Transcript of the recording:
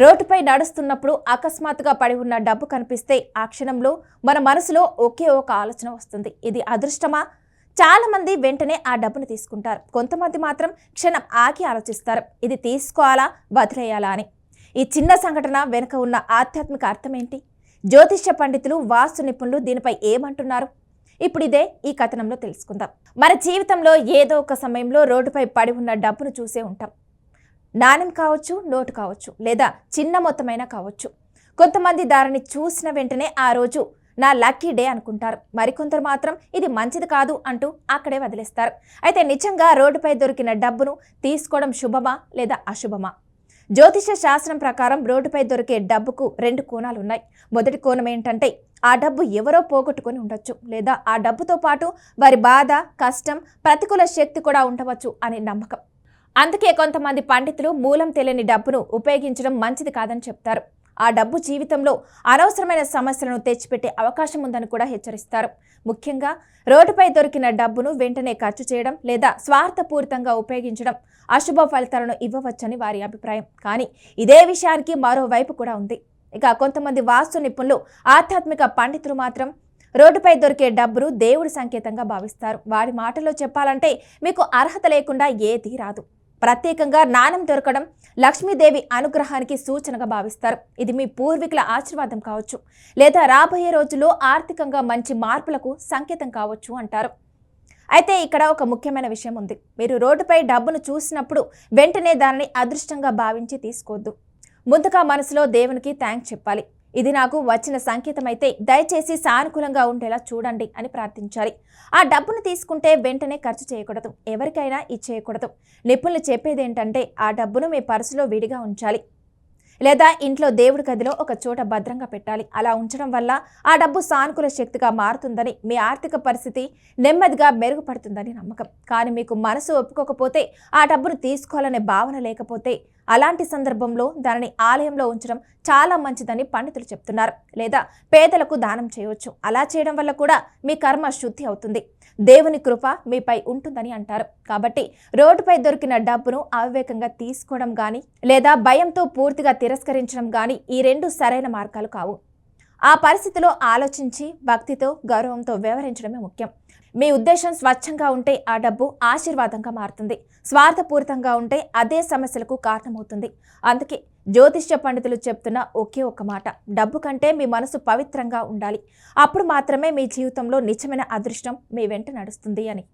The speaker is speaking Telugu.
రోడ్డుపై నడుస్తున్నప్పుడు అకస్మాత్తుగా పడి ఉన్న డబ్బు కనిపిస్తే ఆ క్షణంలో మన మనసులో ఒకే ఒక ఆలోచన వస్తుంది. ఇది అదృష్టమా? చాలా మంది వెంటనే ఆ డబ్బును తీసుకుంటారు. కొంతమంది మాత్రం క్షణం ఆగి ఆలోచిస్తారు. ఇది తీసుకోవాలా? వదిలేయాలా అని. ఈ చిన్న సంఘటన వెనుక ఉన్న ఆధ్యాత్మిక అర్థం ఏంటి జ్యోతిష్య పండితులు వాస్తు నిపుణులు దీనిపై ఏమంటున్నారు? ఇప్పుడు ఇదే ఈ కథనంలో తెలుసుకుందాం. మన జీవితంలో ఏదో ఒక సమయంలో రోడ్డుపై పడి ఉన్న డబ్బును చూసే ఉంటాం. నాణ్యం కావచ్చు నోటు కావచ్చు లేదా చిన్న మొత్తమైనా కావచ్చు. కొంతమంది దారిని చూసిన వెంటనే ఆ రోజు నా లక్కీ డే అనుకుంటారు. మరికొందరు మాత్రం ఇది మంచిది కాదు అంటూ అక్కడే వదిలేస్తారు. అయితే నిజంగా రోడ్డుపై దొరికిన డబ్బును తీసుకోవడం శుభమా లేదా అశుభమా? జ్యోతిష శాస్త్రం ప్రకారం రోడ్డుపై దొరికే డబ్బుకు రెండు కోణాలు ఉన్నాయి మొదటి కోణం ఏంటంటే ఆ డబ్బు ఎవరో పోగొట్టుకొని ఉండొచ్చు లేదా ఆ డబ్బుతో పాటు వారి బాధ కష్టం ప్రతికూల శక్తి కూడా ఉండవచ్చు అనే నమ్మకం. అందుకే కొంతమంది పండితులు మూలం తెలియని డబ్బును ఉపయోగించడం మంచిది కాదని చెప్తారు. ఆ డబ్బు జీవితంలో అనవసరమైన సమస్యలను తెచ్చిపెట్టే అవకాశం ఉందని కూడా హెచ్చరిస్తారు. ముఖ్యంగా రోడ్డుపై దొరికిన డబ్బును వెంటనే ఖర్చు చేయడం లేదా స్వార్థపూరితంగా ఉపయోగించడం అశుభ ఫలితాలను ఇవ్వవచ్చని వారి అభిప్రాయం. కానీ ఇదే విషయానికి మరోవైపు కూడా ఉంది. ఇక కొంతమంది వాస్తు నిపుణులు ఆధ్యాత్మిక పండితులు మాత్రం రోడ్డుపై దొరికే డబ్బును దేవుడి సంకేతంగా భావిస్తారు. వారి మాటల్లో చెప్పాలంటే మీకు అర్హత లేకుండా ఏదీ రాదు. ప్రత్యేకంగా నాణం దొరకడం లక్ష్మీదేవి అనుగ్రహానికి సూచనగా భావిస్తారు. ఇది మీ పూర్వీకుల ఆశీర్వాదం కావచ్చు. లేదా రాబోయే రోజుల్లో ఆర్థికంగా మంచి మార్పులకు సంకేతం కావచ్చు అంటారు. అయితే ఇక్కడ ఒక ముఖ్యమైన విషయం ఉంది. మీరు రోడ్డుపై డబ్బును చూసినప్పుడు వెంటనే దానిని అదృష్టంగా భావించి తీసుకోవద్దు. ముందుగా మనసులో దేవునికి థ్యాంక్స్ చెప్పాలి. ఇది నాకు వచ్చిన సంకేతమైతే దయచేసి సానుకూలంగా ఉండేలా చూడండి అని ప్రార్థించాలి. ఆ డబ్బును తీసుకుంటే వెంటనే ఖర్చు చేయకూడదు. ఎవరికైనా ఇచ్చేయకూడదు. నిపుణులు చెప్పేది ఏంటంటే ఆ డబ్బును మీ పర్సులో విడిగా ఉంచాలి. లేదా ఇంట్లో దేవుడి గదిలో ఒక చోట భద్రంగా పెట్టాలి. అలా ఉంచడం వల్ల ఆ డబ్బు సానుకూల శక్తిగా మారుతుందని మీ ఆర్థిక పరిస్థితి నెమ్మదిగా మెరుగుపడుతుందని నమ్మకం. కానీ మీకు మనసు ఒప్పుకోకపోతే ఆ డబ్బును తీసుకోవాలనే భావన లేకపోతే అలాంటి సందర్భంలో దానిని ఆలయంలో ఉంచడం చాలా మంచిదని పండితులు చెప్తున్నారు. లేదా పేదలకు దానం చేయవచ్చు. అలా చేయడం వల్ల కూడా మీ కర్మ శుద్ధి అవుతుంది. దేవుని కృప మీపై ఉంటుందని అంటారు. కాబట్టి రోడ్డుపై దొరికిన డబ్బును అవివేకంగా తీసుకోవడం కానీ లేదా భయంతో పూర్తిగా తిరస్కరించడం కానీ ఈ రెండు సరైన మార్గాలు కావు. ఆ పరిస్థితిలో ఆలోచించి భక్తితో గౌరవంతో వ్యవహరించడమే ముఖ్యం. మీ ఉద్దేశం స్వచ్ఛంగా ఉంటే ఆ డబ్బు ఆశీర్వాదంగా మారుతుంది. స్వార్థపూరితంగా ఉంటే అదే సమస్యలకు కారణమవుతుంది. అందుకే జ్యోతిష్య పండితులు చెప్తున్న ఒకే ఒక మాట డబ్బు కంటే మీ మనసు పవిత్రంగా ఉండాలి. అప్పుడు మాత్రమే మీ జీవితంలో నిజమైన అదృష్టం మీ వెంట నడుస్తుంది అని.